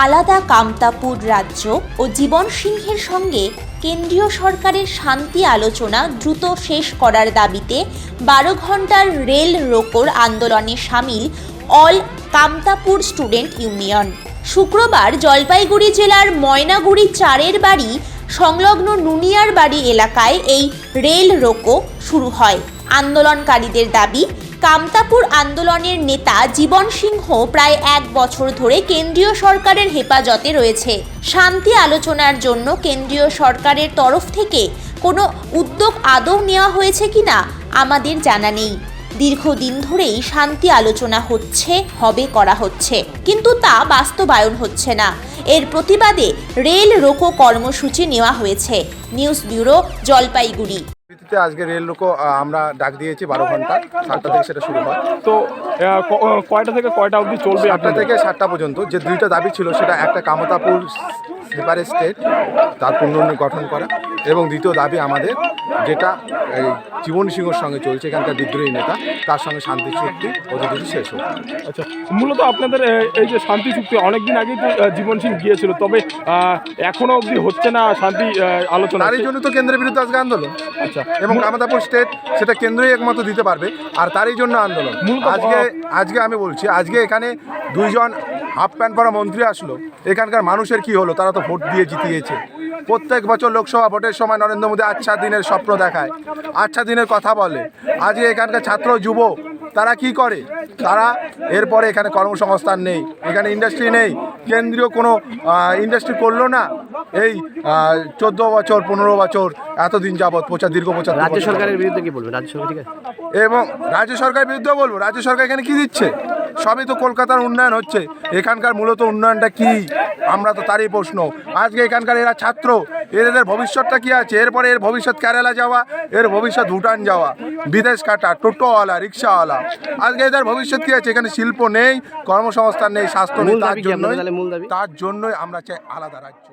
আলাদা কামতাপুর রাজ্য ও জীবন সিংহের সঙ্গে কেন্দ্রীয় সরকারের শান্তি আলোচনা দ্রুত শেষ করার দাবিতে বারো ঘণ্টার রেল রোকোর আন্দোলনে সামিল অল কামতাপুর স্টুডেন্ট ইউনিয়ন। শুক্রবার জলপাইগুড়ি জেলার ময়নাগুড়ি চারের বাড়ি সংলগ্ন নুনিয়ার বাড়ি এলাকায় এই রেল রোকো শুরু হয়। আন্দোলনকারীদের দাবি কামতাপুর আন্দোলনের নেতা জীবন সিংহ প্রায় এক বছর ধরে কেন্দ্রীয় সরকারের হেফাজতে রয়েছে। শান্তি আলোচনার জন্য কেন্দ্রীয় সরকারের তরফ থেকে কোনো উদ্যোগ আদৌ নেওয়া হয়েছে কিনা আমাদের জানা নেই। দীর্ঘদিন ধরেই শান্তি আলোচনা হচ্ছে, হবে, করা হচ্ছে। কিন্তু তা বাস্তবায়ন হচ্ছে না। এর প্রতিবাদে রেল রোকো কর্মসূচি নেওয়া হয়েছে। News bureau, Jalpaiguri. ভিত্তিতে আজকে রেল লোকও আমরা ডাক দিয়েছি বারো ঘণ্টা সাতটা থেকে সেটা শুরু হয়। তো কয়টা থেকে কয়টা অবধি চলবে আটটা থেকে সাতটা পর্যন্ত যে দুইটা দাবি ছিল সেটা একটা কামতাপুর সেপারেট স্টেট তার পুনর্গঠন গঠন করা। এবং দ্বিতীয় দাবি আমাদের যেটা এই জীবন সিংহর সঙ্গে চলছে এখানকার বিদ্রোহী নেতা তার সঙ্গে শান্তি চুক্তি অতি শেষ হোক। আচ্ছা মূলত আপনাদের এই যে শান্তি চুক্তি অনেকদিন আগেই তো জীবন সিং গিয়েছিল তবে এখনও অবধি হচ্ছে না শান্তি আলোচনা তারই জন্য তো কেন্দ্রের বিরুদ্ধে আজকে আন্দোলন। আচ্ছা এবং কামতাপুর স্টেট সেটা কেন্দ্রই একমাত্র দিতে পারবে আর তারই জন্য আন্দোলন। আজকে আজকে আমি বলছি আজকে এখানে দুইজন হাফ প্যান্ট পরা মন্ত্রী আসলো এখানকার মানুষের কি হলো তারা তো ভোট দিয়ে জিতিয়েছে। প্রত্যেক বছর লোকসভা ভোটের সময় নরেন্দ্র মোদী আচ্ছা দিনের স্বপ্ন দেখায় আচ্ছা দিনের কথা বলে। আজকে এখানকার ছাত্র যুব তারা কি করে? তারা এরপরে এখানে কর্মসংস্থান নেই এখানে ইন্ডাস্ট্রি নেই। কেন্দ্রীয় কোনো ইন্ডাস্ট্রি করল না। এই চোদ্দ বছর পনেরো বছর এতদিন যাবৎ প্রচার দীর্ঘ প্রচার রাজ্য সরকারের বিরুদ্ধে কি বলবেন? রাজ্য সরকার এবং রাজ্য সরকারের বিরুদ্ধে বলব রাজ্য সরকার এখানে কি দিচ্ছে? সবই তো কলকাতার উন্নয়ন হচ্ছে। এখানকার মূলত উন্নয়নটা কি? আমরা তো তারই প্রশ্ন। আজকে এখানকার এরা ছাত্র এদের ভবিষ্যৎটা কি আছে? এরপরে এর ভবিষ্যৎ কেরালা যাওয়া এর ভবিষ্যৎ ভুটান যাওয়া বিদেশ কাটা টোটোওয়ালা রিক্সাওয়ালা। আজকে এদের ভবিষ্যৎ কি আছে? এখানে শিল্প নেই কর্মসংস্থান নেই স্বাস্থ্য নেই তার জন্যই? তার জন্যই আমরা চাই আলাদা রাজ্য।